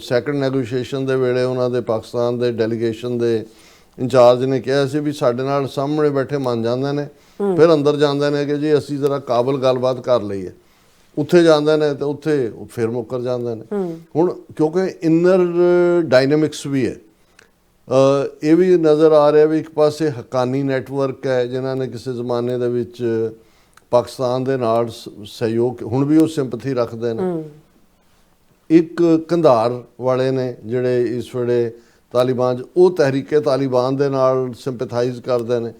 Second negotiation ਦੇ ਵੇਲੇ ਉਹਨਾਂ ਦੇ ਪਾਕਿਸਤਾਨ ਦੇ ਡੈਲੀਗੇਸ਼ਨ ਦੇ ਇੰਚਾਰਜ ਨੇ ਕਿਹਾ ਸੀ ਵੀ ਸਾਡੇ ਨਾਲ ਸਾਹਮਣੇ ਬੈਠੇ ਮੰਨ ਜਾਂਦੇ ਨੇ ਫਿਰ ਅੰਦਰ ਜਾਂਦੇ ਨੇ ਕਿ ਜੀ ਅਸੀਂ ਜ਼ਰਾ ਕਾਬਲ ਗੱਲਬਾਤ ਕਰ ਲਈਏ। ਉੱਥੇ ਜਾਂਦੇ ਨੇ ਤੇ ਉੱਥੇ ਫਿਰ ਮੁੱਕਰ ਜਾਂਦੇ ਨੇ। ਹੁਣ ਕਿਉਂਕਿ ਇਨਰ ਡਾਇਨਾਮਿਕਸ ਵੀ ਹੈ। ਇਹ ਵੀ ਨਜ਼ਰ ਆ ਰਿਹਾ ਵੀ ਇੱਕ ਪਾਸੇ ਹਕਾਨੀ ਨੈਟਵਰਕ ਹੈ ਜਿਨ੍ਹਾਂ ਨੇ ਕਿਸੇ ਜ਼ਮਾਨੇ ਦੇ ਵਿੱਚ ਪਾਕਿਸਤਾਨ ਦੇ ਨਾਲ ਸਹਿਯੋਗ ਹੁਣ ਵੀ ਉਹ ਸਿੰਪਥੀ ਰੱਖਦੇ ਨੇ। ਇੱਕ ਕੰਧਾਰ ਵਾਲੇ ਨੇ ਜਿਹੜੇ ਇਸ ਵੇਲੇ ਤਾਲਿਬਾਨ ਉਹ ਤਹਿਰੀਕੇ ਤਾਲਿਬਾਨ ਦੇ ਨਾਲ ਸਿੰਪਥਾਈਜ਼ ਕਰਦੇ ਨੇ।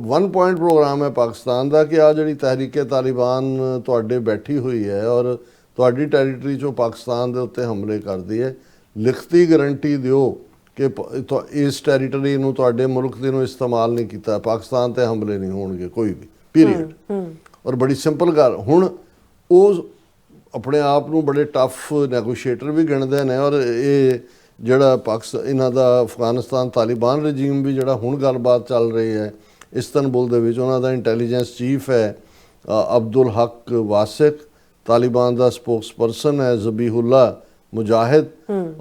ਵਨ ਪੁਆਇੰਟ ਪ੍ਰੋਗਰਾਮ ਹੈ ਪਾਕਿਸਤਾਨ ਦਾ ਕਿ ਆ ਜਿਹੜੀ ਤਹਿਰੀਕੇ ਤਾਲਿਬਾਨ ਤੁਹਾਡੇ ਬੈਠੀ ਹੋਈ ਹੈ ਔਰ ਤੁਹਾਡੀ ਟੈਰੀਟਰੀ 'ਚੋਂ ਪਾਕਿਸਤਾਨ ਦੇ ਉੱਤੇ ਹਮਲੇ ਕਰਦੀ ਹੈ ਲਿਖਤੀ ਗਾਰੰਟੀ ਦਿਓ ਕਿ ਇਸ ਟੈਰੀਟਰੀ ਨੂੰ ਤੁਹਾਡੇ ਮੁਲਕ ਦੇ ਨੂੰ ਇਸਤੇਮਾਲ ਨਹੀਂ ਕੀਤਾ ਪਾਕਿਸਤਾਨ ਤੇ ਹਮਲੇ ਨਹੀਂ ਹੋਣਗੇ ਕੋਈ ਵੀ ਪੀਰੀਅਡ ਔਰ ਬੜੀ ਸਿੰਪਲ ਗੱਲ ਹੁਣ ਉਹ ਆਪਣੇ ਆਪ ਨੂੰ ਬੜੇ ਟਫ ਨੈਗੋਸ਼ੀਏਟਰ ਵੀ ਗਿਣਦੇ ਨੇ ਔਰ ਇਹ ਜਿਹੜਾ ਪਾਕਿਸਤਾਨ ਇਹਨਾਂ ਦਾ ਅਫਗਾਨਿਸਤਾਨ ਤਾਲਿਬਾਨ ਰਜੀਮ ਵੀ ਜਿਹੜਾ ਹੁਣ ਗੱਲਬਾਤ ਚੱਲ ਰਹੀ ਹੈ ਇਸਤਨਬੁਲ ਦੇ ਵਿੱਚ ਉਹਨਾਂ ਦਾ ਇੰਟੈਲੀਜੈਂਸ ਚੀਫ ਹੈ ਅਬਦੁਲ ਹਕ ਵਾਸਿਕ ਤਾਲਿਬਾਨ ਦਾ ਸਪੋਕਸਪਰਸਨ ਹੈ ਜ਼ਬੀਹੁੱਲਾ ਮੁਜਾਹਿਦ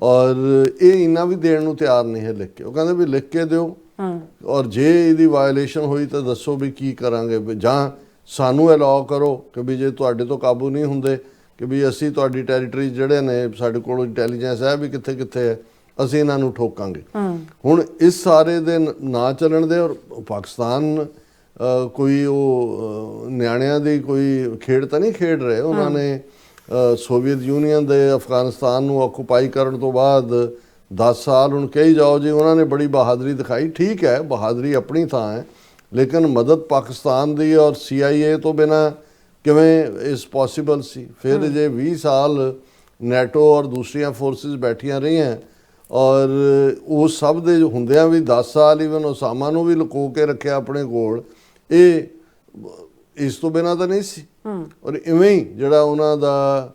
ਔਰ ਇਹ ਇੰਨਾ ਵੀ ਦੇਣ ਨੂੰ ਤਿਆਰ ਨਹੀਂ ਹੈ ਲਿਖ ਕੇ ਉਹ ਕਹਿੰਦੇ ਵੀ ਲਿਖ ਕੇ ਦਿਓ। ਔਰ ਜੇ ਇਹਦੀ ਵਾਇਓਲੇਸ਼ਨ ਹੋਈ ਤਾਂ ਦੱਸੋ ਵੀ ਕੀ ਕਰਾਂਗੇ ਜਾਂ ਸਾਨੂੰ ਅਲਾਉ ਕਰੋ ਕਿ ਵੀ ਜੇ ਤੁਹਾਡੇ ਤੋਂ ਕਾਬੂ ਨਹੀਂ ਹੁੰਦੇ ਕਿ ਵੀ ਅਸੀਂ ਤੁਹਾਡੀ ਟੈਰੀਟਰੀ ਜਿਹੜੇ ਨੇ ਸਾਡੇ ਕੋਲ ਇੰਟੈਲੀਜੈਂਸ ਹੈ ਵੀ ਕਿੱਥੇ ਕਿੱਥੇ ਹੈ ਅਸੀਂ ਇਹਨਾਂ ਨੂੰ ਠੋਕਾਂਗੇ। ਹੁਣ ਇਸ ਸਾਰੇ ਦੇ ਨ- ਚੱਲਣ ਦੇ ਔਰ ਪਾਕਿਸਤਾਨ ਕੋਈ ਉਹ ਨਿਆਣਿਆਂ ਦੀ ਕੋਈ ਖੇਡ ਤਾਂ ਨਹੀਂ ਖੇਡ ਰਹੇ? ਉਹਨਾਂ ਨੇ ਸੋਵੀਅਤ ਯੂਨੀਅਨ ਦੇ ਅਫਗਾਨਿਸਤਾਨ ਨੂੰ ਆਕੂਪਾਈ ਕਰਨ ਤੋਂ ਬਾਅਦ 10 ਸਾਲ ਹੁਣ ਕਹੀ ਜਾਓ ਜੀ ਉਹਨਾਂ ਨੇ ਬੜੀ ਬਹਾਦਰੀ ਦਿਖਾਈ। ਠੀਕ ਹੈ ਬਹਾਦਰੀ ਆਪਣੀ ਥਾਂ ਹੈ ਲੇਕਿਨ ਮਦਦ ਪਾਕਿਸਤਾਨ ਦੀ ਔਰ CIA ਤੋਂ ਬਿਨਾ ਕਿਵੇਂ ਇਸ ਪੋਸੀਬਲ ਸੀ? ਫਿਰ ਜੇ 20 ਸਾਲ ਨੈਟੋ ਔਰ ਦੂਸਰੀਆਂ ਫੋਰਸਿਸ ਬੈਠੀਆਂ ਰਹੀਆਂ ਔਰ ਉਹ ਸਭ ਦੇ ਹੁੰਦਿਆਂ ਵੀ 10 ਸਾਲ ਇਵਨ ਉਸਾਮਾ ਨੂੰ ਵੀ ਲੁਕੋ ਕੇ ਰੱਖਿਆ ਆਪਣੇ ਕੋਲ ਇਹ ਇਸ ਤੋਂ ਬਿਨਾ ਤਾਂ ਨਹੀਂ ਸੀ। ਔਰ ਇਵੇਂ ਹੀ ਜਿਹੜਾ ਉਹਨਾਂ ਦਾ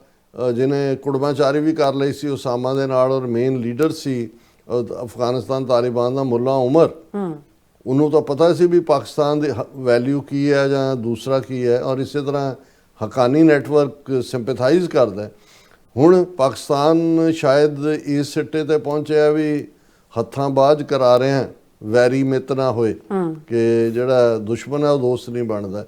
ਜਿਹਨੇ ਕੁੜਮਾਚਾਰੀ ਵੀ ਕਰ ਲਈ ਸੀ ਉਸਾਮਾ ਦੇ ਨਾਲ ਔਰ ਮੇਨ ਲੀਡਰ ਸੀ ਅਫਗਾਨਿਸਤਾਨ ਤਾਲਿਬਾਨ ਦਾ ਮੁੱਲਾ ਉਮਰ ਉਹਨੂੰ ਤਾਂ ਪਤਾ ਸੀ ਵੀ ਪਾਕਿਸਤਾਨ ਦੀ ਵੈਲਿਊ ਕੀ ਹੈ ਜਾਂ ਦੂਸਰਾ ਕੀ ਹੈ ਔਰ ਇਸੇ ਤਰ੍ਹਾਂ ਹਕਾਨੀ ਨੈਟਵਰਕ ਸਿੰਪਥਾਈਜ਼ ਕਰਦਾ ਹੈ। ਹੁਣ ਪਾਕਿਸਤਾਨ ਸ਼ਾਇਦ ਇਸ ਸਿੱਟੇ ਤੇ ਪਹੁੰਚਿਆ ਵੀ ਹੱਥਾਂ ਬਾਝ ਕਰਾ ਰਹੇ ਹਨ ਵੈਰੀ ਮਿੱਤ ਨਾ ਹੋਏ ਕਿ ਜਿਹੜਾ ਦੁਸ਼ਮਣ ਹੈ ਉਹ ਦੋਸਤ ਨਹੀਂ ਬਣਦਾ।